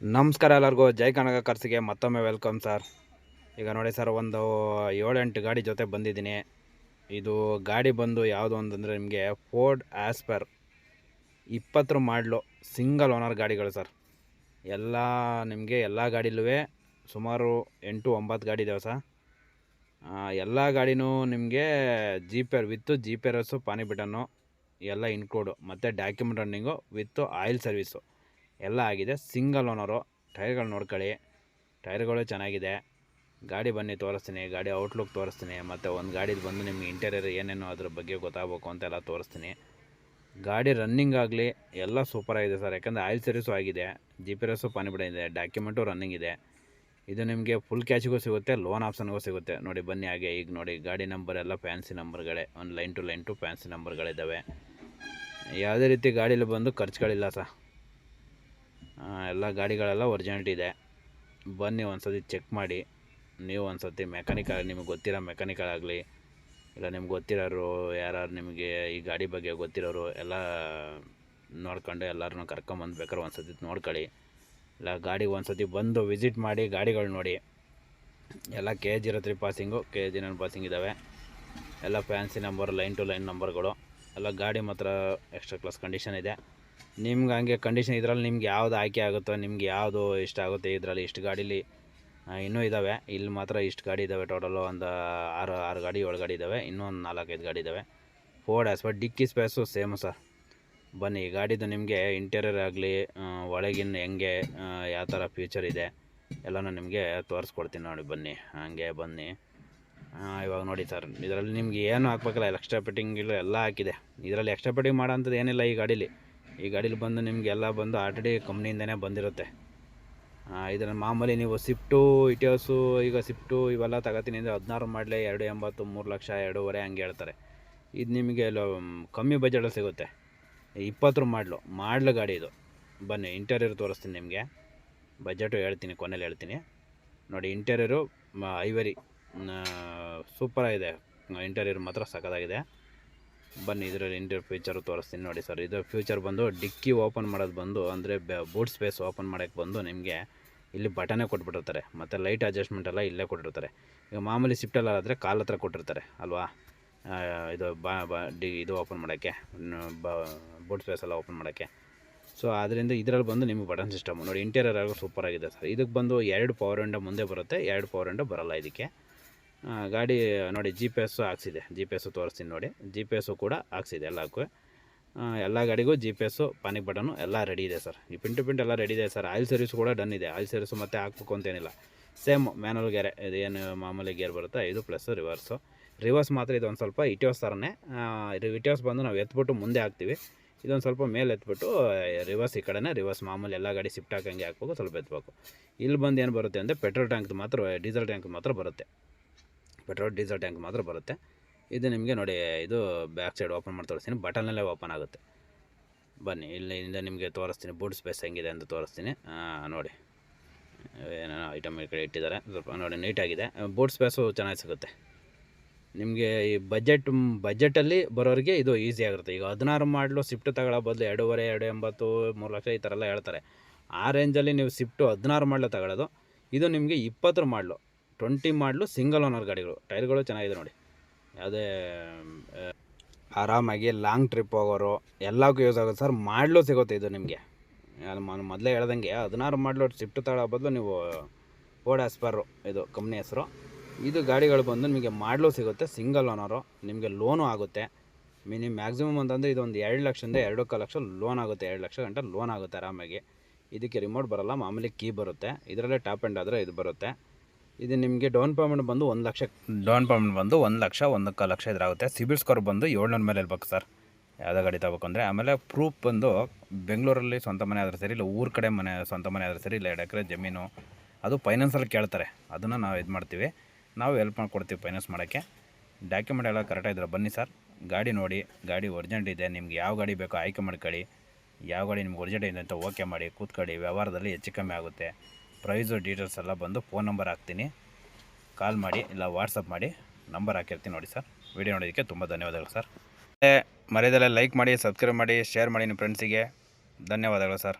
ನಮಸ್ಕಾರ ಎಲ್ಲರಿಗೂ. ಜೈ ಕನಕ ಕರ್ಸಿಗೆ ಮತ್ತೊಮ್ಮೆ ವೆಲ್ಕಮ್ ಸರ್ ಈಗ ನೋಡಿ ಸರ್ ಒಂದು ಏಳೆಂಟು ಗಾಡಿ ಜೊತೆ ಬಂದಿದ್ದೀನಿ. ಇದು ಗಾಡಿ ಬಂದು ಯಾವುದು ಅಂತಂದರೆ ನಿಮಗೆ ಫೋರ್ಡ್ ಆಸ್ಪರ್ ಇಪ್ಪತ್ತರ ಮಾಡಲು ಸಿಂಗಲ್ ಓನರ್ ಗಾಡಿಗಳು ಸರ್ ಎಲ್ಲ ನಿಮಗೆ ಎಲ್ಲ ಗಾಡಿಲೂ ಸುಮಾರು ಎಂಟು ಒಂಬತ್ತು ಗಾಡಿ ಇದಾವೆ ಸರ್ ಎಲ್ಲ ಗಾಡಿನೂ ನಿಮಗೆ G P R with G P R S ಪಾನಿ ಎಲ್ಲ ಇನ್ಕ್ಲೂಡು ಮತ್ತು document running with oil service ಎಲ್ಲ ಆಗಿದೆ. ಸಿಂಗಲ್ ಓನರು ಟೈರ್ಗಳು ನೋಡ್ಕೊಳ್ಳಿ. ಟೈರ್ಗಳು ಚೆನ್ನಾಗಿದೆ. ಗಾಡಿ ಬನ್ನಿ ತೋರಿಸ್ತೀನಿ. ಗಾಡಿ ಔಟ್ಲುಕ್ ತೋರಿಸ್ತೀನಿ. ಮತ್ತು ಒಂದು ಗಾಡಿದು ಬಂದು ನಿಮಗೆ ಇಂಟೀರಿಯರ್ ಏನೇನೋ ಅದ್ರ ಬಗ್ಗೆ ಗೊತ್ತಾಗಬೇಕು ಅಂತೆಲ್ಲ ತೋರಿಸ್ತೀನಿ. ಗಾಡಿ ರನ್ನಿಂಗ್ ಆಗಲಿ ಎಲ್ಲ ಸೂಪರಾಗಿದೆ ಸರ್. ಯಾಕಂದರೆ ಆಯಿಲ್ ಸರ್ವಿಸು ಆಗಿದೆ. ಜಿ ಪಿ ರಸ್ಸು ಪಾನಿಬಿಡ ಇದೆ ಡಾಕ್ಯುಮೆಂಟು ರನ್ನಿಂಗ್ ಇದೆ. ಇದು ನಿಮಗೆ ಫುಲ್ ಕ್ಯಾಶ್ಗೂ ಸಿಗುತ್ತೆ ಲೋನ್ ಆಪ್ಷನ್ಗೂ ಸಿಗುತ್ತೆ. ನೋಡಿ ಬನ್ನಿ ಹಾಗೆ. ಈಗ ನೋಡಿ ಗಾಡಿ ನಂಬರ್ ಎಲ್ಲ ಫ್ಯಾನ್ಸಿ ನಂಬರ್ಗಳೇ ಒಂದು line to line to fancy ನಂಬರ್ಗಳಿದ್ದಾವೆ ಯಾವುದೇ ರೀತಿ ಗಾಡೀಲಿ ಬಂದು ಖರ್ಚುಗಳಿಲ್ಲ ಸರ್. ಎಲ್ಲ ಗಾಡಿಗಳೆಲ್ಲ ಒರಿಜಿನಾಲಿಟಿ ಇದೆ. ಬನ್ನಿ ಒಂದು ಸತಿ ಚೆಕ್ ಮಾಡಿ. ನೀವು ಒಂದು ಮೆಕ್ಯಾನಿಕ್ ಆಗಲಿ, ನಿಮಗೆ ಗೊತ್ತಿರೋ ಮೆಕ್ಯಾನಿಕಲಾಗಲಿ ಇಲ್ಲ ನಿಮ್ಗೆ ಗೊತ್ತಿರೋರು ಯಾರು ನಿಮಗೆ ಈ ಗಾಡಿ ಬಗ್ಗೆ ಗೊತ್ತಿರೋರು, ಎಲ್ಲ ನೋಡ್ಕೊಂಡು ಎಲ್ಲರನ್ನೂ ಕರ್ಕೊಂಬಂದು ಬೇಕಾದ್ರೆ ಒಂದು ಸತಿ ನೋಡ್ಕೊಳ್ಳಿ. ಇಲ್ಲ, ಗಾಡಿಗೆ ಒಂದು ಸತಿ ಬಂದು ವಿಸಿಟ್ ಮಾಡಿ ಗಾಡಿಗಳು ನೋಡಿ. ಎಲ್ಲ K zero three passing K G nine passing ಇದ್ದಾವೆ ಎಲ್ಲ fancy number line to line ನಂಬರ್ಗಳು ಎಲ್ಲ ಗಾಡಿ ಮಾತ್ರ ಎಕ್ಸ್ಟ್ರಾ ಕ್ಲಾಸ್ ಕಂಡೀಷನ್ ಇದೆ. ನಿಮ್ಗೆ ಹಂಗೆ ಕಂಡೀಷನ್ ಇದರಲ್ಲಿ ನಿಮ್ಗೆ ಯಾವ್ದು ಆಯ್ಕೆ ಆಗುತ್ತೋ, ನಿಮ್ಗೆ ಯಾವುದು ಇಷ್ಟ ಆಗುತ್ತೆ ಇದರಲ್ಲಿ ಇಷ್ಟು ಗಾಡೀಲಿ? ಇನ್ನೂ ಇದ್ದಾವೆ ಇಲ್ಲಿ ಮಾತ್ರ ಇಷ್ಟು ಗಾಡಿ ಇದ್ದಾವೆ ಟೋಟಲು ಒಂದು ಆರು ಆರು ಗಾಡಿ, ಏಳು ಗಾಡಿ ಇದ್ದಾವೆ ಇನ್ನೂ ಒಂದು ನಾಲ್ಕೈದು ಗಾಡಿ ಇದ್ದಾವೆ Ford Aspire dickey space same sir. ಬನ್ನಿ ಗಾಡಿದು ನಿಮಗೆ ಇಂಟೀರಿಯರ್ ಆಗಲಿ ಒಳಗಿನ ಹೆಂಗೆ ಯಾವ ಥರ ಫ್ಯೂಚರ್ ಇದೆ, ಎಲ್ಲನೂ ನಿಮಗೆ ತೋರಿಸ್ಕೊಡ್ತೀನಿ ನೋಡಿ ಬನ್ನಿ. ಹಾಗೆ ಬನ್ನಿ. ಇವಾಗ ನೋಡಿ ಸರ್, ಇದರಲ್ಲಿ ನಿಮ್ಗೆ ಏನು ಹಾಕ್ಬೇಕಲ್ಲ ಎಕ್ಸ್ಟ್ರಾ ಫಿಟ್ಟಿಂಗ್ ಎಲ್ಲ ಹಾಕಿದೆ. ಇದರಲ್ಲಿ ಎಕ್ಸ್ಟ್ರಾ ಫಿಟ್ಟಿಂಗ್ ಮಾಡೋಂಥದ್ದು ಏನಿಲ್ಲ ಈ ಗಾಡೀಲಿ. ಈ ಗಾಡೀಲಿ ಬಂದು ನಿಮಗೆಲ್ಲ ಬಂದು ಆಲ್ರೆಡಿ ಕಂಪ್ನಿಯಿಂದನೇ ಬಂದಿರುತ್ತೆ. ಇದರ ಮಾಮೂಲಿ ನೀವು ಸ್ವಿಫ್ಟು ಇಟಿಯೋಸು ಈಗ ಸ್ವಿಫ್ಟು ಇವೆಲ್ಲ ತಗೋತೀನಿ ಅಂದರೆ ಹದಿನಾರು ಮಾಡಲೇ ಎರಡು ಎಂಬತ್ತು ಮೂರು ಲಕ್ಷ ಎರಡೂವರೆ ಹಂಗೆ ಹೇಳ್ತಾರೆ. ಇದು ನಿಮಗೆ ಕಮ್ಮಿ ಬಜೆಟಲ್ಲಿ ಸಿಗುತ್ತೆ. ಇಪ್ಪತ್ತರ ಮಾಡಲು ಮಾಡಲು ಗಾಡಿ ಇದು. ಬನ್ನಿ ಇಂಟೀರಿಯರ್ ತೋರಿಸ್ತೀನಿ ನಿಮಗೆ. ಬಜೆಟು ಹೇಳ್ತೀನಿ ಕೊನೆಯಲ್ಲಿ ಹೇಳ್ತೀನಿ. ನೋಡಿ ಇಂಟೀರಿಯರು ಐವರಿ ಸೂಪರಾಗಿದೆ ಇಂಟೀರಿಯರ್ ಮಾತ್ರ ಸಖತ್ತಾಗಿದೆ. ಬನ್ನಿ, ಇದರಲ್ಲಿ ಇಂಟೀರಿಯರ್ ಫ್ಯೂಚರ್ ತೋರಿಸ್ತೀನಿ ನೋಡಿ ಸರ್ ಇದು ಫ್ಯೂಚರ್ ಬಂದು ಡಿಕ್ಕಿ ಓಪನ್ ಮಾಡೋದು ಬಂದು, ಅಂದರೆ ಬೂಟ್ ಸ್ಪೇಸ್ ಓಪನ್ ಮಾಡೋಕ್ಕೆ ಬಂದು ನಿಮಗೆ ಇಲ್ಲಿ ಬಟನೇ ಕೊಟ್ಬಿಟ್ಟಿರ್ತಾರೆ. ಮತ್ತು ಲೈಟ್ ಅಡ್ಜಸ್ಟ್ಮೆಂಟ್ ಎಲ್ಲ ಇಲ್ಲೇ ಕೊಟ್ಟಿರ್ತಾರೆ. ಈಗ ಮಾಮೂಲಿ ಸಿಫ್ಟೆಲ್ಲ ಆದರೆ ಕಾಲ್ ಹತ್ರ ಕೊಟ್ಟಿರ್ತಾರೆ, ಅಲ್ವಾ? ಇದು ಬಾ ಡಿ ಇದು ಓಪನ್ ಮಾಡೋಕ್ಕೆ ಬೂಟ್ ಸ್ಪೇಸ್ ಎಲ್ಲ ಓಪನ್ ಮಾಡೋಕ್ಕೆ. ಸೊ ಅದರಿಂದ ಇದರಲ್ಲಿ ಬಂದು ನಿಮಗೆ ಬಟನ್ ಸಿಸ್ಟಮ್ ನೋಡಿ ಇಂಟೀರಿಯರ್ ಆಗೋ ಸೂಪರ್ ಆಗಿದೆ ಸರ್ ಇದಕ್ಕೆ ಬಂದು ಎರಡು ಪವರ್ ವಿಂಡೋ ಮುಂದೆ ಬರುತ್ತೆ, ಎರಡು ಪವರ್ ವಿಂಡೋ ಬರಲ್ಲ ಇದಕ್ಕೆ. ಗಾಡಿ ನೋಡಿ ಜಿ ಪಿ ಎಸ್ಸು ಹಾಕ್ಸಿದೆ. ಜಿ ಪಿ ಎಸ್ಸು ತೋರಿಸ್ತೀನಿ ನೋಡಿ. ಜಿ ಪಿ ಎಸ್ಸು ಕೂಡ ಹಾಕ್ಸಿದೆ ಎಲ್ಲಕ್ಕೂ. ಎಲ್ಲ ಗಾಡಿಗೂ G P S panic button ಎಲ್ಲ ರೆಡಿ ಇದೆ ಸರ್. ಈ ಪಿಂಟು ಪಿಂಟ್ ಎಲ್ಲ ರೆಡಿ ಇದೆ ಸರ್. ಆಯಿಲ್ ಸರ್ವಿಸ್ ಕೂಡ ಡನ್ ಇದೆ. ಆಯಿಲ್ ಸರ್ವಿಸು ಮತ್ತೆ ಹಾಕ್ಬೇಕು ಅಂತೇನಿಲ್ಲ. ಸೇಮ್ ಮ್ಯಾನುವಲ್ ಗೇರೆ ಇದೇನು ಮಾಮೂಲಿ ಗೇರ್ ಬರುತ್ತೆ? ಇದು ಪ್ಲಸ್ಸು ರಿವರ್ಸು ರಿವರ್ಸ್ ಮಾತ್ರ ಇದೊಂದು ಸ್ವಲ್ಪ ಇಟಿಯೋಸ್ ಥರನೇ ಇಟಿಯೋಸ್ ಬಂದು ನಾವು ಎತ್ಬಿಟ್ಟು ಮುಂದೆ ಹಾಕ್ತೀವಿ. ಇದೊಂದು ಸ್ವಲ್ಪ ಮೇಲೆ ಎತ್ಬಿಟ್ಟು ರಿವರ್ಸ್ ಈ ಕಡೆನೇ ರಿವರ್ಸ್ ಮಾಮೂಲಿ ಎಲ್ಲ ಗಾಡಿ ಶಿಫ್ಟ್ ಹಾಕಂಗೆ ಹಾಕ್ಬೇಕು, ಸ್ವಲ್ಪ ಎತ್ಬೇಕು. ಇಲ್ಲಿ ಬಂದು ಏನು ಬರುತ್ತೆ ಅಂದರೆ ಪೆಟ್ರೋಲ್ ಟ್ಯಾಂಕ್ ಮಾತ್ರ ಡೀಸೆಲ್ ಟ್ಯಾಂಕ್ ಮಾತ್ರ ಬರುತ್ತೆ. ಪೆಟ್ರೋಲ್, ಡೀಸೆಲ್ ಟ್ಯಾಂಕ್ ಮಾತ್ರ ಬರುತ್ತೆ. ಇದು ನಿಮಗೆ ನೋಡಿ, ಇದು ಬ್ಯಾಕ್ ಸೈಡ್ ಓಪನ್ ಮಾಡಿ ತೋರಿಸ್ತೀನಿ. ಬಟನ್ನಲ್ಲೇ ಓಪನ್ ಆಗುತ್ತೆ. ಬನ್ನಿ, ಇಲ್ಲಿಂದ ನಿಮಗೆ ತೋರಿಸ್ತೀನಿ. ಬೂಟ್ ಸ್ಪೇಸ್ ಹೆಂಗಿದೆ ಅಂತ ತೋರಿಸ್ತೀನಿ. ನೋಡಿ. ಏನೇನೋ ಐಟಮ್ ಈ ಕಡೆ ಇಟ್ಟಿದ್ದಾರೆ. ಸ್ವಲ್ಪ ನೋಡಿ ನೀಟಾಗಿದೆ ಬೂಟ್ ಸ್ಪೇಸು ಚೆನ್ನಾಗಿ ಸಿಗುತ್ತೆ. ನಿಮಗೆ ಈ ಬಜೆಟ್ ಬಜೆಟಲ್ಲಿ ಬರೋರಿಗೆ ಇದು ಈಸಿ ಆಗಿರುತ್ತೆ ಈಗ ಹದಿನಾರು ಮಾಡಲು ಸ್ವಿಫ್ಟ್ ತಗೊಳ್ಳೋ ಬದಲು ಎರಡೂವರೆ ಎರಡು ಎಂಬತ್ತು ಮೂರು ಲಕ್ಷ ಈ ಥರ ಎಲ್ಲ ಹೇಳ್ತಾರೆ. ಆ ರೇಂಜಲ್ಲಿ ನೀವು ಸ್ವಿಫ್ಟು ಹದಿನಾರು ಮಾಡಲು ತಗೊಳ್ಳೋದು ಇದು ನಿಮಗೆ ಇಪ್ಪತ್ತರ ಮಾಡಲು ಟ್ವೆಂಟಿ ಮಾಡಲು ಸಿಂಗಲ್ ಓನರ್ ಗಾಡಿಗಳು. ಟೈರ್ಗಳು ಚೆನ್ನಾಗಿದೆ ನೋಡಿ. ಯಾವುದೇ ಆರಾಮಾಗಿ ಲಾಂಗ್ ಟ್ರಿಪ್ ಹೋಗೋರು ಎಲ್ಲಕ್ಕೂ ಯೂಸ್ ಆಗುತ್ತೆ. ಸರ್, ಮಾಡಲು ಸಿಗುತ್ತೆ ಇದು ನಿಮಗೆ. ಮೊದಲೇ ಹೇಳ್ದಂಗೆ ಹದಿನಾರು ಮಾಡಲು ಸ್ವಿಫ್ಟ್ ತಗೊಳ್ಳೋ ಬದಲು ನೀವು ಓಡ್ ಆಸ್ಪರು ಇದು ಕಂಪ್ನಿ ಹೆಸರು. ಇದು ಗಾಡಿಗಳು ಬಂದು ನಿಮಗೆ ಮಾಡಲು ಸಿಗುತ್ತೆ. ಸಿಂಗಲ್ ಓನರು, ನಿಮಗೆ ಲೋನು ಆಗುತ್ತೆ. ಮಿನಿ ಮ್ಯಾಕ್ಸಿಮಮ್ ಅಂತಂದರೆ ಇದೊಂದು ಎರಡು ಲಕ್ಷದಿಂದ ಎರಡು ಲಕ್ಷ ಲೋನ್ ಆಗುತ್ತೆ. ಎರಡು ಲಕ್ಷ ಗಂಟೆ ಲೋನ್ ಆಗುತ್ತೆ ಆರಾಮಾಗಿ. ಇದಕ್ಕೆ ರಿಮೋಟ್ ಬರೋಲ್ಲ, ಮಾಮೂಲಿ ಕೀ ಬರುತ್ತೆ. ಇದರಲ್ಲೇ ಟಾಪ್ ಆ್ಯಂಡ್ ಆದರೆ ಇದು ಬರುತ್ತೆ. ಇದು ನಿಮಗೆ ಡೌನ್ ಪೇಮೆಂಟ್ ಬಂದು ಒಂದು ಲಕ್ಷ. ಡೌನ್ ಪೇಮೆಂಟ್ ಬಂದು ಒಂದು ಲಕ್ಷ, ಒಂದಕ್ಕೆ ಲಕ್ಷ ಇದ್ರಾಗುತ್ತೆ. ಸಿಬಿಲ್ ಸ್ಕೋರ್ ಬಂದು ಏಳ್ನೂರ ಮೇಲೆ ಇರ್ಬೇಕು ಸರ್. ಯಾವುದೇ ಗಾಡಿ ತಗೋಬೇಕು ಅಂದರೆ, ಆಮೇಲೆ ಪ್ರೂಫ್ ಬಂದು ಬೆಂಗಳೂರಲ್ಲಿ ಸ್ವಂತ ಮನೆ ಆದರೆ ಸರಿ, ಇಲ್ಲ ಊರ ಕಡೆ ಮನೆ, ಸ್ವಂತ ಮನೆ ಆದರೆ ಸರಿ, ಇಲ್ಲ ಎರಡು ಎಕರೆ ಜಮೀನು, ಅದು ಫೈನಾನ್ಸಲ್ಲಿ ಕೇಳ್ತಾರೆ. ಅದನ್ನು ನಾವು ಇದು ಮಾಡ್ತೀವಿ. ನಾವು ಹೆಲ್ಪ್ ಮಾಡಿಕೊಡ್ತೀವಿ ಫೈನಾನ್ಸ್ ಮಾಡೋಕ್ಕೆ. ಡಾಕ್ಯುಮೆಂಟ್ ಎಲ್ಲ ಕರೆಕ್ಟಾಗಿದ್ರೆ ಬನ್ನಿ ಸರ್. ಗಾಡಿ ನೋಡಿ, ಗಾಡಿ ಒರ್ಜೆಂಟ್ ಇದೆ, ನಿಮ್ಗೆ ಯಾವ ಗಾಡಿ ಬೇಕೋ ಆಯ್ಕೆ ಮಾಡ್ಕೊಳ್ಳಿ. ಯಾವ ಗಾಡಿ ನಿಮ್ಗೆ ಒರ್ಜೆಂಟ್ ಇದೆ ಅಂತ ಓಕೆ ಮಾಡಿ, ಕೂತ್ಕೊಳ್ಳಿ, ವ್ಯವಹಾರದಲ್ಲಿ ಹೆಚ್ಚು ಕಮ್ಮಿ ಆಗುತ್ತೆ. ಪ್ರೈಸು ಡೀಟೇಲ್ಸ್ ಎಲ್ಲ ಬಂದು ಫೋನ್ ನಂಬರ್ ಹಾಕ್ತೀನಿ. ಕಾಲ್ ಮಾಡಿ ಇಲ್ಲ ವಾಟ್ಸಪ್ ಮಾಡಿ ನಂಬರ್ ಹಾಕಿರ್ತೀನಿ ನೋಡಿ ಸರ್. ವಿಡಿಯೋ ನೋಡೋದಕ್ಕೆ ತುಂಬ ಧನ್ಯವಾದಗಳು ಸರ್. ಮರ್ಯಾದೆಲ್ಲ ಲೈಕ್ ಮಾಡಿ, ಸಬ್ಸ್ಕ್ರೈಬ್ ಮಾಡಿ, ಶೇರ್ ಮಾಡಿ ನಿಮ್ಮ ಫ್ರೆಂಡ್ಸಿಗೆ. ಧನ್ಯವಾದಗಳು ಸರ್.